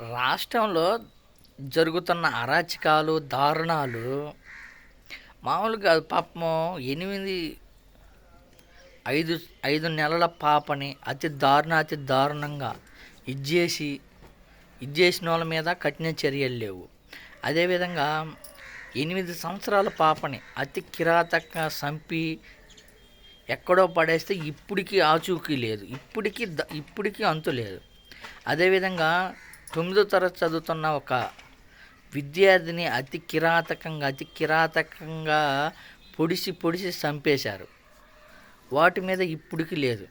రాష్ట్రంలో జరుగుతున్న అరాచకాలు దారుణాలు మామూలుగా పాపం ఎనిమిది ఐదు ఐదు నెలల పాపని అతి దారుణ అతి దారుణంగా ఇచ్చేసి ఇచ్చేసిన వాళ్ళ మీద కఠిన చర్యలు లేవు. అదేవిధంగా ఎనిమిది సంవత్సరాల పాపని అతి కిరాతకంగా చంపి ఎక్కడో పడేస్తే ఇప్పటికీ ఆచూకీ లేదు. ఇప్పటికీ ద- ఇప్పటికీ అంతు లేదు. అదేవిధంగా తొమ్మిదో తరగతి చదువుతున్న ఒక విద్యార్థిని అతి కిరాతకంగా అతి కిరాతకంగా పొడిసి పొడిసి చంపేశారు. వాటి మీద ఇప్పటికీ లేదు.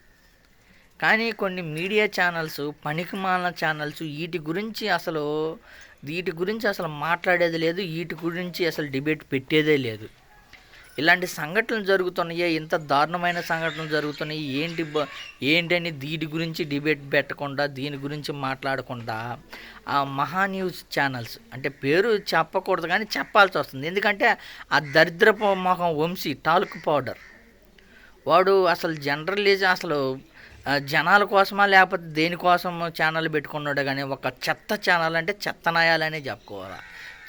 కానీ కొన్ని మీడియా ఛానల్స్ పనికిమాల ఛానల్స్ వీటి గురించి అసలు వీటి గురించి అసలు మాట్లాడేది లేదు వీటి గురించి అసలు డిబేట్ పెట్టేదే లేదు. ఇలాంటి సంఘటనలు జరుగుతున్నాయి? ఇంత దారుణమైన సంఘటనలు జరుగుతున్నాయి? ఏంటి బ- ఏంటని దీని గురించి డిబేట్ పెట్టకుండా దీని గురించి మాట్లాడకుండా ఆ మహా న్యూస్ ఛానల్స్ అంటే పేరు చెప్పకూడదు కానీ చెప్పాల్సి వస్తుంది. ఎందుకంటే ఆ దరిద్రపు మొహం వంశీ టాల్క్ పౌడర్. వాడు అసలు జనరలిజం అసలు జనాల కోసమా లేకపోతే దేనికోసం ఛానల్ పెట్టుకున్నాడు కానీ ఒక చెత్త ఛానల్ అంటే చెత్త నాయాలనే చెప్పుకోవాలా.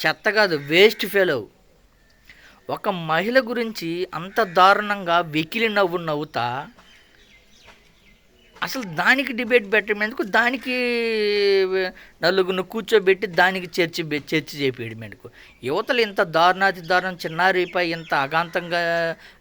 చెత్త కాదు వేస్ట్ ఫెలో. ఒక మహిళ గురించి అంత దారుణంగా వెకిలి నవ్వు నవ్వుతా అసలు దానికి డిబేట్ పెట్టమేందుకు దానికి నలుగురిని కూర్చోబెట్టి దానికి చర్చ చర్చ చేపేయడం యువతలు ఇంత దారుణాతి దారుణం చిన్నారిపై ఇంత అగాంతంగా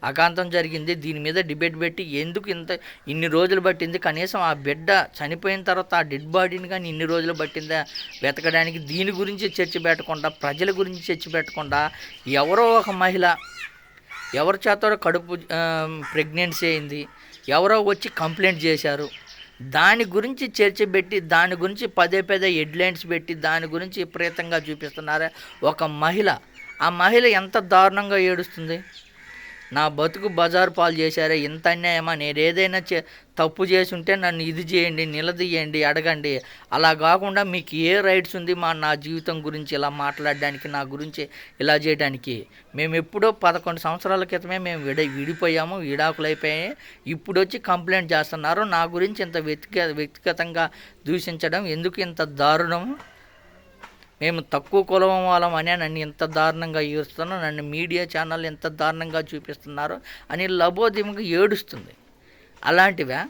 అగాంతం జరిగింది దీని మీద డిబేట్ పెట్టి ఎందుకు ఇంత ఇన్ని రోజులు పట్టింది? కనీసం ఆ బిడ్డ చనిపోయిన తర్వాత ఆ డెడ్ బాడీని కానీ ఇన్ని రోజులు పట్టిందా? వెతకడానికి దీని గురించి చర్చ పెట్టకుండా ప్రజల గురించి చర్చ పెట్టకుండా ఎవరో ఒక మహిళ ఎవరి చేత కడుపు ప్రెగ్నెన్సీ అయింది ఎవరో వచ్చి కంప్లైంట్ చేశారు. దాని గురించి చర్చ పెట్టి దాని గురించి పదే పదే హెడ్లైన్స్ పెట్టి దాని గురించి విపరీతంగా చూపిస్తున్నారే ఒక మహిళ. ఆ మహిళ ఎంత దారుణంగా ఏడుస్తుంది? నా బతుకు బజారు పాలు చేశారే ఇంత అన్యాయమా? నేను ఏదైనా చే తప్పు చేసి ఉంటే నన్ను ఇది చేయండి నిలదీయండి అడగండి. అలా కాకుండా మీకు ఏ రైట్స్ ఉంది మా నా జీవితం గురించి ఇలా మాట్లాడడానికి నా గురించి ఇలా చేయడానికి? మేము ఎప్పుడో పదకొండు సంవత్సరాల క్రితమే మేము విడ విడిపోయాము విడాకులు అయిపోయాయి ఇప్పుడు వచ్చి కంప్లైంట్ చేస్తున్నారు. నా గురించి ఇంత వ్యక్తిగత వ్యక్తిగతంగా దూషించడం ఎందుకు ఇంత దారుణం? మేము తక్కువ కులం వాళ్ళం అనే నన్ను ఇంత దారుణంగా ఏడుస్తున్నారు నన్ను మీడియా ఛానల్ ఎంత దారుణంగా చూపిస్తున్నారు అని లబోదిమగా ఏడుస్తుంది. అలాంటివా?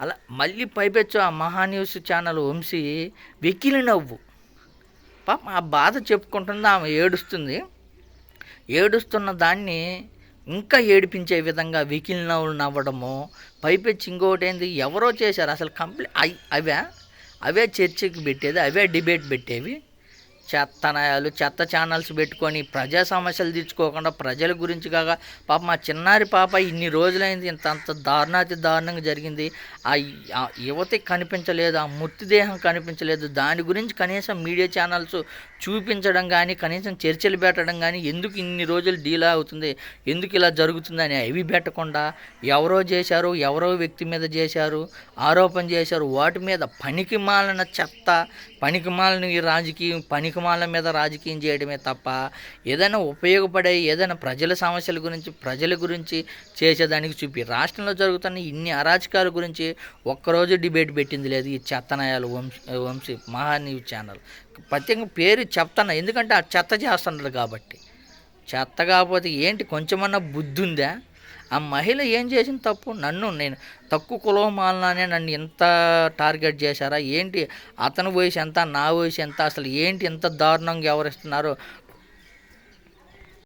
అలా మళ్ళీ పైపెచ్చు ఆ మహా న్యూస్ ఛానల్ వంశీ వెకిలి నవ్వు. పాప ఆ బాధ చెప్పుకుంటుంది ఆమె ఏడుస్తుంది. ఏడుస్తున్న దాన్ని ఇంకా ఏడిపించే విధంగా వెకిలి నవ్వులు నవ్వడము పైపెచ్చి ఇంకోటి ఏంది ఎవరో చేశారు అసలు కంప్లీ అవే అవే అవే చర్చకి పెట్టేది అవే డిబేట్ పెట్టేవి. చెత్త నాయాలు చెత్త ఛానల్స్ పెట్టుకొని ప్రజా సమస్యలు తీర్చుకోకుండా ప్రజల గురించి కాక పాప మా చిన్నారి పాప ఇన్ని రోజులైంది ఇంత అంత దారుణాతి దారుణంగా జరిగింది. ఆ యువతి కనిపించలేదు ఆ మృతదేహం కనిపించలేదు. దాని గురించి కనీసం మీడియా ఛానల్స్ చూపించడం కానీ కనీసం చర్చలు పెట్టడం కానీ ఎందుకు ఇన్ని రోజులు డీలా అవుతుంది ఎందుకు ఇలా జరుగుతుందని అవి పెట్టకుండా ఎవరో చేశారు ఎవరో వ్యక్తి మీద చేశారు ఆరోపణ చేశారు. వాటి మీద పనికి మాలిన చెత్త పనికి మాలిన ఈ రాజకీయం పనికి మాలిన మీద రాజకీయం చేయడమే తప్ప ఏదైనా ఉపయోగపడే ఏదైనా ప్రజల సమస్యల గురించి ప్రజల గురించి చేసేదానికి చూపి రాష్ట్రంలో జరుగుతున్న ఇన్ని అరాచకాల గురించి ఒక్కరోజు డిబేట్ పెట్టింది లేదు ఈ చెత్తనాయాలు వంశీ వంశీ మహా న్యూస్ ఛానల్. ప్రత్యేకంగా పేరు చెప్తాను ఎందుకంటే ఆ చెత్త చేస్తున్నారు కాబట్టి. చెత్త కాకపోతే ఏంటి? కొంచెమన్నా బుద్ధి ఉందా ఆ మహిళ ఏం చేసిన తప్పు. నన్ను నేను తక్కువ కులమాలనే నన్ను ఎంత టార్గెట్ చేశారా? ఏంటి? అతని వయసు ఎంత? నా వయసు ఎంత? అసలు ఏంటి ఎంత దారుణంగా ఎవరిస్తున్నారు